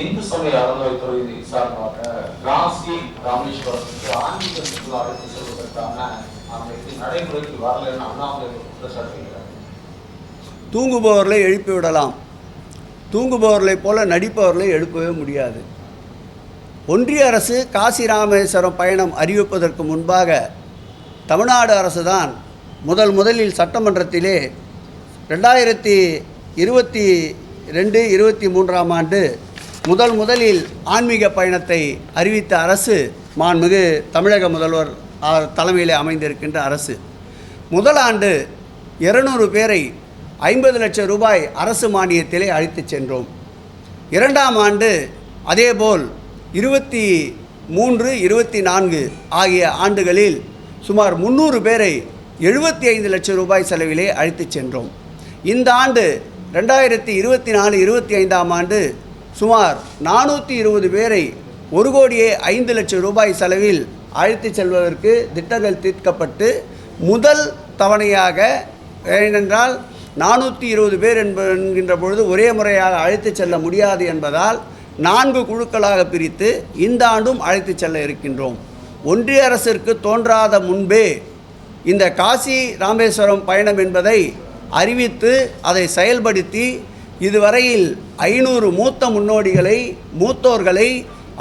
இந்து சமய அறநிலைத்துறை சார்பாக காசி ராமேஸ்வரத்துக்கு ஆன்மீக சுற்றுலா அழைத்து செல்வதற்கான அந்த நடைமுறைக்கு வரலன்னு அண்ணாமலை குற்றச்சாட்டு தூங்குபவர்களை எழுப்பி விடலாம். தூங்குபவர்களைப் போல நடிப்பவர்களை எழுப்பவே முடியாது. ஒன்றிய அரசு காசி ராமேஸ்வரம் பயணம் அறிவிப்பதற்கு முன்பாக தமிழ்நாடு அரசு தான் முதல் முதலில் சட்டமன்றத்திலே ரெண்டாயிரத்தி இருபத்தி ரெண்டு இருபத்தி மூன்றாம் ஆண்டு முதல் முதலில் ஆன்மீக பயணத்தை அறிவித்த அரசு மாண்புமிகு தமிழக முதல்வர் ஆ, தலைமையிலே அமைந்திருக்கின்ற அரசு. முதல் ஆண்டு இருநூறு பேரை ஐம்பது லட்சம் ரூபாய் அரசு மானியத்திலே அழைத்துச் சென்றோம். இரண்டாம் ஆண்டு அதேபோல் இருபத்தி மூன்று இருபத்தி நான்கு ஆகிய ஆண்டுகளில் சுமார் முந்நூறு பேரை எழுபத்தி ஐந்து லட்சம் ரூபாய் செலவிலே அழைத்துச் சென்றோம். இந்த ஆண்டு ரெண்டாயிரத்தி இருபத்தி நாலு இருபத்தி ஐந்தாம் ஆண்டு சுமார் நானூற்றி இருபது பேரை ஒரு கோடியே ஐந்து லட்சம் ரூபாய் செலவில் அழைத்துச் செல்வதற்கு திட்டங்கள் தீர்க்கப்பட்டு முதல் தவணையாக ஏனென்றால் நானூற்றி இருபது பேர் என்ப என்கின்ற பொழுது ஒரே முறையாக அழைத்துச் செல்ல முடியாது என்பதால் நான்கு குழுக்களாக பிரித்து இந்த ஆண்டும் அழைத்து செல்ல இருக்கின்றோம். ஒன்றிய அரசிற்கு தோன்றாத முன்பே இந்த காசி ராமேஸ்வரம் பயணம் என்பதை அறிவித்து அதை செயல்படுத்தி இதுவரையில் ஐநூறு மூத்த முன்னோடிகளை மூத்தோர்களை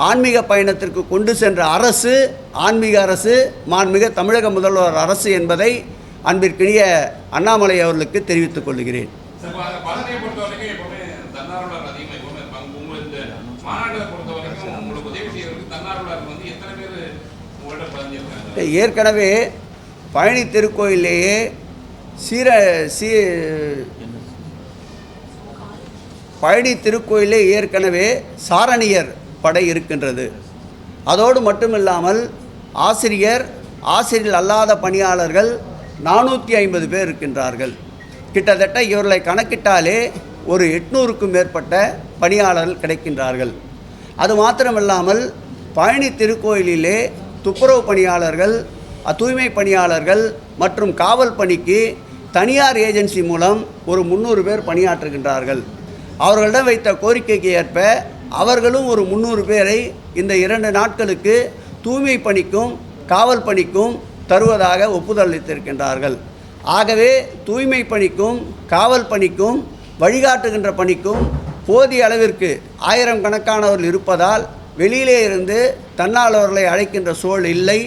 ஆன்மீக பயணத்திற்கு கொண்டு சென்ற அரசு ஆன்மீக அரசு மாண்புமிகு தமிழக முதல்வர் அரசு என்பதை அன்பிற்கினிய அண்ணாமலை அவர்களுக்கு தெரிவித்துக் கொள்கிறேன். ஏற்கனவே பழனி திருக்கோயிலேயே சீர சீ பழனி திருக்கோயிலே ஏற்கனவே சாரணியர் படை இருக்கின்றது. அதோடு மட்டுமில்லாமல் ஆசிரியர் ஆசிரியர் அல்லாத பணியாளர்கள் நானூற்றி ஐம்பது பேர் இருக்கின்றார்கள். கிட்டத்தட்ட இவர்களை கணக்கிட்டாலே ஒரு எட்நூறுக்கும் மேற்பட்ட பணியாளர்கள் கிடைக்கின்றார்கள். அது மாத்திரமில்லாமல் பழனி திருக்கோயிலிலே துப்புரவு பணியாளர்கள் தூய்மை பணியாளர்கள் மற்றும் காவல் பணிக்கு தனியார் ஏஜென்சி மூலம் ஒரு முந்நூறு பேர் பணியாற்றுகின்றார்கள். அவர்களிடம் வைத்த கோரிக்கைக்கு ஏற்ப அவர்களும் ஒரு முந்நூறு பேரை இந்த இரண்டு நாட்களுக்கு தூய்மை பணிக்கும் காவல் பணிக்கும் தருவதாக ஒப்புதல் அளித்திருக்கின்றார்கள். ஆகவே தூய்மை பணிக்கும் காவல் பணிக்கும் வழிகாட்டுகின்ற பணிக்கும் போதிய அளவிற்கு ஆயிரம் கணக்கானவர்கள் இருப்பதால் வெளியிலே இருந்து தன்னார்வலர்களை அழைக்கின்ற சூழல் இல்லை.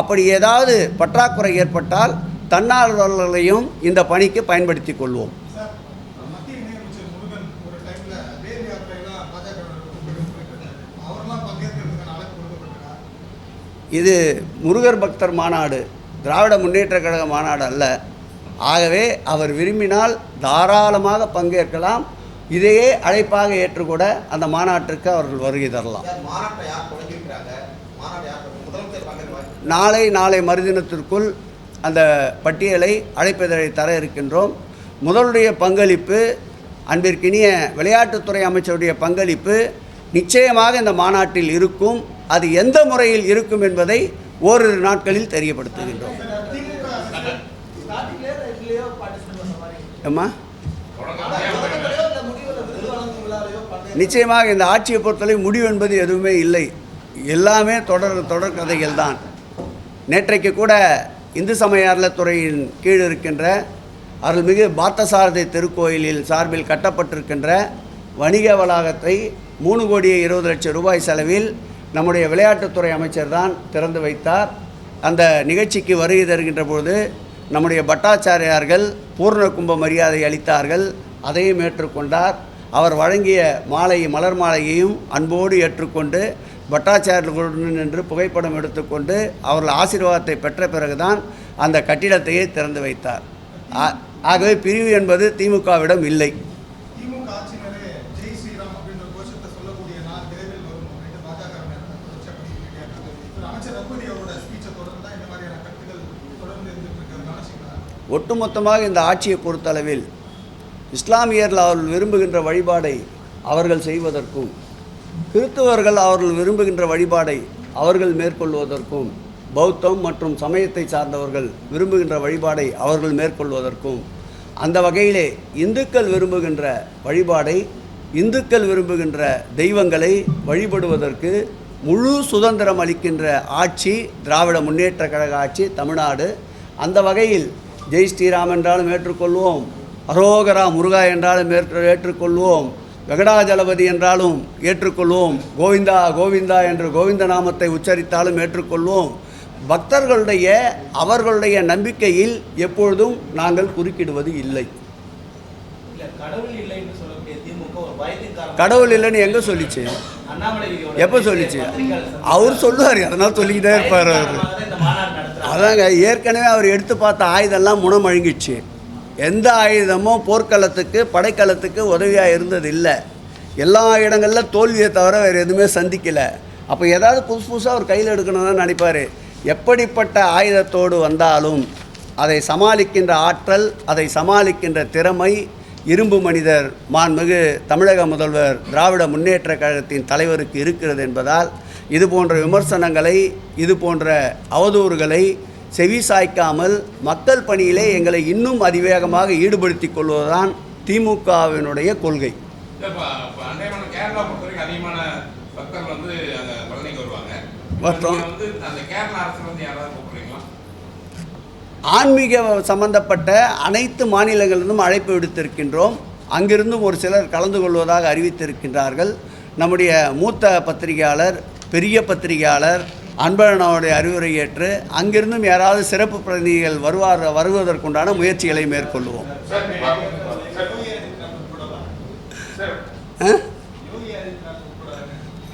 அப்படி ஏதாவது பற்றாக்குறை ஏற்பட்டால் தன்னார்வலர்களையும் இந்த பணிக்கு பயன்படுத்தி கொள்வோம். இது முருகர் பக்தர் மாநாடு திராவிட முன்னேற்ற கழக மாநாடு அல்ல. ஆகவே அவர் விரும்பினால் தாராளமாக பங்கேற்கலாம். இதையே அழைப்பாக ஏற்றுக்கூட அந்த மாநாட்டிற்கு அவர்கள் வருகை தரலாம். நாளை நாளை மறுதினத்திற்குள் அந்த பட்டியலை அழைப்பதை தர இருக்கின்றோம். முதலுடைய பங்களிப்பு அன்பிற்கினிய விளையாட்டுத்துறை அமைச்சருடைய பங்களிப்பு நிச்சயமாக இந்த மாநாட்டில் இருக்கும். அது எந்த முறையில் இருக்கும் என்பதை ஓரிரு நாட்களில் தெரியப்படுத்துகின்றோம். அம்மா? நிச்சயமாக இந்த ஆட்சியை பொறுத்தவரை முடிவு என்பது எதுவுமே இல்லை. எல்லாமே தொடர் தொடர் கதைகள் தான். நேற்றைக்கு கூட இந்து சமய துறையின் கீழ் இருக்கின்ற அருள்மிகு பார்த்தசாரதி திருக்கோயிலில் சார்பில் கட்டப்பட்டிருக்கின்ற வணிக வளாகத்தை மூணு கோடியே இருபது லட்சம் ரூபாய் செலவில் நம்முடைய விளையாட்டுத்துறை அமைச்சர் தான் திறந்து வைத்தார். அந்த நிகழ்ச்சிக்கு வருகை தருகின்ற பொழுது நம்முடைய பட்டாச்சாரியார்கள் பூர்ண கும்ப மரியாதை அளித்தார்கள். அதையும் ஏற்றுக்கொண்டார். அவர் வழங்கிய மாலை மலர் மாலையையும் அன்போடு ஏற்றுக்கொண்டு பட்டாச்சாரியர்களுடன் நின்று புகைப்படம் எடுத்துக்கொண்டு அவர்கள் ஆசீர்வாதத்தை பெற்ற பிறகுதான் அந்த கட்டிடத்தையே திறந்து வைத்தார். ஆ- ஆகவே பிரிவு என்பது திமுகவிடம் இல்லை. ஒட்டுமொத்தமாக இந்த ஆட்சியை பொறுத்தளவில் இஸ்லாமியர்கள் அவர்கள் விரும்புகின்ற வழிபாடை அவர்கள் செய்வதற்கும் கிறிஸ்தவர்கள் அவர்கள் விரும்புகின்ற வழிபாடை அவர்கள் மேற்கொள்வதற்கும் பௌத்தம் மற்றும் சமயத்தை சார்ந்தவர்கள் விரும்புகின்ற வழிபாடை அவர்கள் மேற்கொள்வதற்கும் அந்த வகையிலே இந்துக்கள் விரும்புகின்ற வழிபாடை இந்துக்கள் விரும்புகின்ற தெய்வங்களை வழிபடுவதற்கு முழு சுதந்திரம் அளிக்கின்ற ஆட்சி திராவிட முன்னேற்ற கழக ஆட்சி தமிழ்நாடு. அந்த வகையில் ஜெய் ஸ்ரீராம் என்றாலும் ஏற்றுக்கொள்வோம். அரோகரா முருகா என்றாலும் ஏற்று ஏற்றுக்கொள்வோம். வெங்கடாஜலபதி என்றாலும் ஏற்றுக்கொள்வோம். கோவிந்தா கோவிந்தா என்று கோவிந்த நாமத்தை உச்சரித்தாலும் ஏற்றுக்கொள்வோம். பக்தர்களுடைய அவர்களுடைய நம்பிக்கையில் எப்பொழுதும் நாங்கள் குறுக்கிடுவது இல்லை. கடவுள் இல்லைன்னு எங்கே சொல்லிச்சு? எப்போ சொல்லிச்சு? அவர் சொல்லுவார் அதனால் சொல்லிக்கிட்டே இருப்பார் அவர். அதாங்க ஏற்கனவே அவர் எடுத்து பார்த்த ஆயுதம்லாம் முனமழுங்கிடுச்சு எந்த ஆயுதமும் போர்க்களத்துக்கு படைக்களத்துக்கு உதவியாக இருந்தது இல்லை எல்லா இடங்களில் தோல்வியை தவிர வேறு எதுவுமே சந்திக்கலை. அப்போ ஏதாவது புதுசு புதுசாக அவர் கையில் எடுக்கணும்னு நினைப்பார். எப்படிப்பட்ட ஆயுதத்தோடு வந்தாலும் அதை சமாளிக்கின்ற ஆற்றல் அதை சமாளிக்கின்ற திறமை இரும்பு மனிதர் மாண்புமிகு தமிழக முதல்வர் திராவிட முன்னேற்ற கழகத்தின் தலைவருக்கு இருக்கிறது என்பதால் இது போன்ற விமர்சனங்களை இது போன்ற அவதூறுகளை செவி சாய்க்காமல் மக்கள் பணியிலே எங்களை இன்னும் அதிவேகமாக ஈடுபடுத்திக் கொள்வதுதான் திமுகவினுடைய கொள்கை. ஆன்மீக சம்பந்தப்பட்ட அனைத்து மாநிலங்களிலிருந்தும் அழைப்பு விடுத்திருக்கின்றோம். அங்கிருந்தும் ஒரு சிலர் கலந்து கொள்வதாக அறிவித்திருக்கின்றார்கள். நம்முடைய மூத்த பத்திரிகையாளர் பெரிய பத்திரிகையாளர் அன்பழகனுடைய அறிவுரை ஏற்று அங்கிருந்தும் யாராவது சிறப்பு பிரதிநிதிகள் வருவார் வருவதற்குண்டான முயற்சிகளை மேற்கொள்வோம்.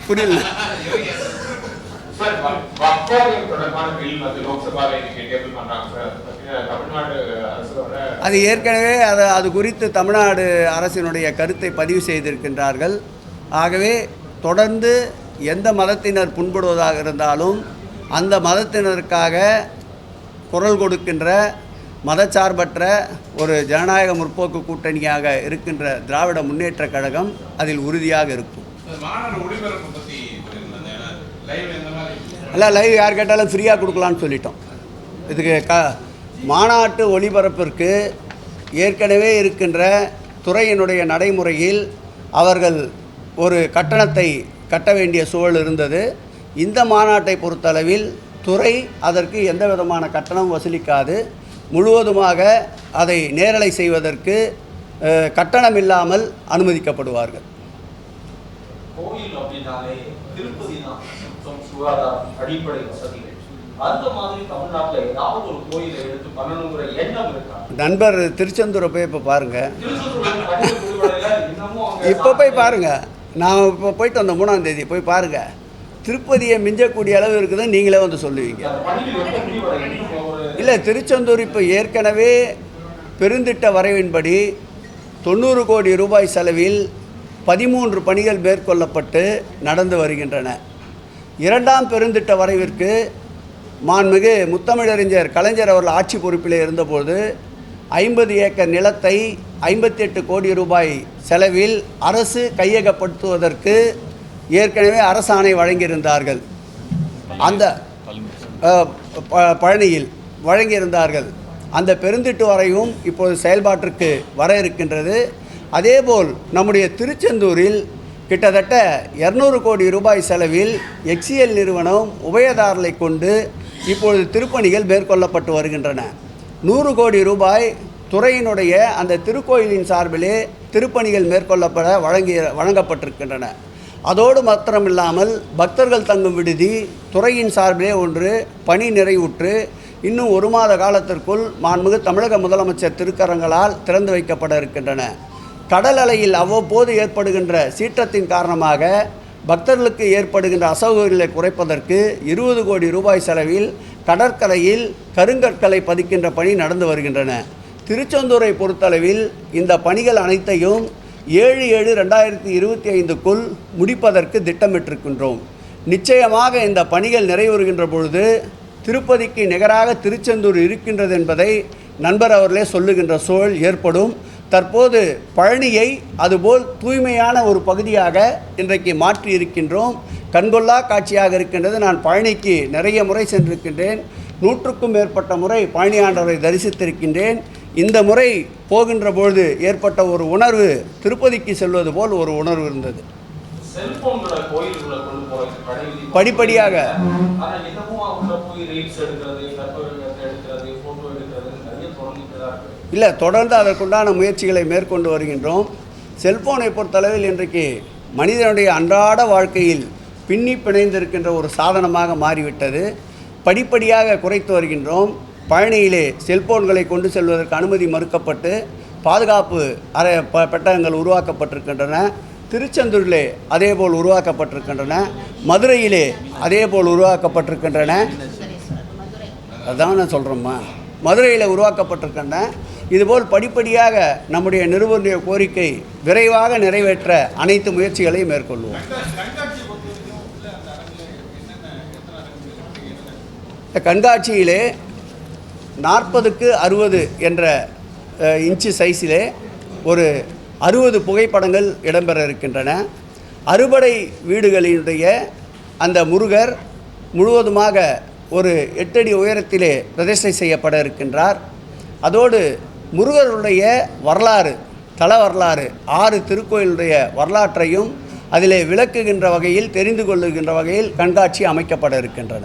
புரியல. அது ஏற்கனவே அது அது குறித்து தமிழ்நாடு அரசினுடைய கருத்தை பதிவு செய்திருக்கின்றார்கள். ஆகவே தொடர்ந்து எந்த மதத்தினர் புண்படுவதாக இருந்தாலும் அந்த மதத்தினருக்காக குரல் கொடுக்கின்ற மதச்சார்பற்ற ஒரு ஜனநாயக முற்போக்கு கூட்டணியாக இருக்கின்ற திராவிட முன்னேற்ற கழகம் அதில் உறுதியாக இருக்கும். எல்லாம் லைவ் யார் கேட்டாலும் ஃப்ரீயாக கொடுக்கலான்னு சொல்லிட்டோம். இதுக்கு க மாநாட்டு ஒளிபரப்பிற்கு ஏற்கனவே இருக்கின்ற துறையினுடைய நடைமுறையில் அவர்கள் ஒரு கட்டணத்தை கட்ட வேண்டிய சூழல் இருந்தது. இந்த மாநாட்டை பொறுத்தளவில் துறை அதற்கு எந்த விதமான கட்டணம் வசூலிக்காது. முழுவதுமாக அதை நேரலை செய்வதற்கு கட்டணம் இல்லாமல் அனுமதிக்கப்படுவார்கள். கோயில் அப்படின்னாலே திருப்பதி தான் சுத்தம் சுகாதாரம் அடிப்படை வசதிகள். அந்த மாதிரி தமிழ்நாட்டுல ஏதாவது ஒரு கோயிலை எடுத்து பண்ணணுங்கிற எண்ணம் இருக்கா? நண்பர் திருச்செந்தூரை போய் இப்போ பாருங்கள் அங்க இப்போ போய் பாருங்க. நான் இப்போ போயிட்டு வந்த மூணாம் தேதி போய் பாருங்க. திருப்பதியை மிஞ்சக்கூடிய அளவு இருக்குதுன்னு நீங்களே வந்து சொல்லுவீங்க. இல்லை திருச்செந்தூர் இப்போ ஏற்கனவே பெருந்திட்ட வரைவின்படி தொண்ணூறு கோடி ரூபாய் செலவில் பதிமூன்று பணிகள் மேற்கொள்ளப்பட்டு நடந்து வருகின்றன. இரண்டாம் பெருந்திட்ட வரைவிற்கு மாண்புமிகு முத்தமிழறிஞர் கலைஞர் அவர்கள் ஆட்சி பொறுப்பில் இருந்தபோது ஐம்பது ஏக்கர் நிலத்தை ஐம்பத்தி எட்டு கோடி ரூபாய் செலவில் அரசு கையகப்படுத்துவதற்கு ஏற்கனவே அரசாணை வழங்கியிருந்தார்கள். அந்த ப- பழனியில் வழங்கியிருந்தார்கள். அந்த பெருந்திட்டு வரையும் இப்போது செயல்பாட்டிற்கு வர இருக்கின்றது. அதேபோல் நம்முடைய திருச்செந்தூரில் கிட்டத்தட்ட இரநூறு கோடி ரூபாய் செலவில் எக்ஸிஎல் நிறுவனம் உபயதாரலை கொண்டு இப்பொழுது திருப்பணிகள் மேற்கொள்ளப்பட்டு வருகின்றன. நூறு கோடி ரூபாய் துறையினுடைய அந்த திருக்கோயிலின் சார்பிலே திருப்பணிகள் மேற்கொள்ளப்பட வழங்கிய வழங்கப்பட்டிருக்கின்றன. அதோடு மாத்திரமில்லாமல் பக்தர்கள் தங்கும் விடுதி துறையின் சார்பிலே ஒன்று பணி நிறைவுற்று இன்னும் ஒரு மாத காலத்திற்குள் மாண்புமிகு தமிழக முதலமைச்சர் திருக்கரங்களால் திறந்து வைக்கப்பட இருக்கின்றன. கடல் அலையில் அவ்வப்போது ஏற்படுகின்ற சீற்றத்தின் காரணமாக பக்தர்களுக்கு ஏற்படுகின்ற அசௌகரியங்களை குறைப்பதற்கு இருபது கோடி ரூபாய் செலவில் கடற்கரையில் கருங்கற்களை பதிக்கின்ற பணி நடந்து வருகின்றன. திருச்செந்தூரை பொறுத்தளவில் இந்த பணிகள் அனைத்தையும் ஏழு ஏழு ரெண்டாயிரத்தி இருபத்தி ஐந்துக்குள் முடிப்பதற்கு திட்டமிட்டிருக்கின்றோம். நிச்சயமாக இந்த பணிகள் நிறைவேறுகின்ற பொழுது திருப்பதிக்கு நிகராக திருச்செந்தூர் இருக்கின்றது என்பதை நண்பர் அவர்களே சொல்லுகின்ற சூழல் ஏற்படும். தற்போது பழனியை அதுபோல் தூய்மையான ஒரு பகுதியாக இன்றைக்கு மாற்றி இருக்கின்றோம் கண்கொள்ளா காட்சியாக இருக்கின்றது. நான் பழனிக்கு நிறைய முறை சென்றிருக்கின்றேன். நூற்றுக்கும் மேற்பட்ட முறை பழனி ஆண்டவரை தரிசித்திருக்கின்றேன். இந்த முறை போகின்ற பொழுது ஏற்பட்ட ஒரு உணர்வு திருப்பதிக்கு செல்வது போல் ஒரு உணர்வு இருந்தது. படிப்படியாக. இல்லை தொடர்ந்து அதற்குண்டான முயற்சிகளை மேற்கொண்டு வருகின்றோம். செல்போனை பொறுத்தளவில் இன்றைக்கு மனிதனுடைய அன்றாட வாழ்க்கையில் பின்னி பிணைந்திருக்கின்ற ஒரு சாதனமாக மாறிவிட்டது. படிப்படியாக குறைத்து வருகின்றோம். பழனியிலே செல்போன்களை கொண்டு செல்வதற்கு அனுமதி மறுக்கப்பட்டு பாதுகாப்பு அறை ப பெட்டகங்கள் உருவாக்கப்பட்டிருக்கின்றன. திருச்செந்தூரிலே அதேபோல் உருவாக்கப்பட்டிருக்கின்றன. மதுரையிலே அதேபோல் உருவாக்கப்பட்டிருக்கின்றன. அதான் நான் சொல்கிறேம்மா மதுரையில் உருவாக்கப்பட்டிருக்கின்றன. இதுபோல் படிப்படியாக நம்முடைய நிறுவனுடைய கோரிக்கை விரைவாக நிறைவேற்ற அனைத்து முயற்சிகளையும் மேற்கொள்வோம். இந்த கண்காட்சியிலே நாற்பதுக்கு அறுபது என்ற இன்ச்சு சைஸிலே ஒரு அறுபது புகைப்படங்கள் இடம்பெற இருக்கின்றன அறுபடை வீடுகளினுடைய அந்த முருகர் முழுவதுமாக ஒரு எட்டடி உயரத்திலே பிரதிஷ்டை செய்யப்பட இருக்கின்றார். அதோடு முருகருடைய வரலாறு தல வரலாறு ஆறு திருக்கோயிலுடைய வரலாற்றையும் அதிலே விளக்குகின்ற வகையில் தெரிந்து கொள்ளுகின்ற வகையில் கண்காட்சி அமைக்கப்பட இருக்கின்றன.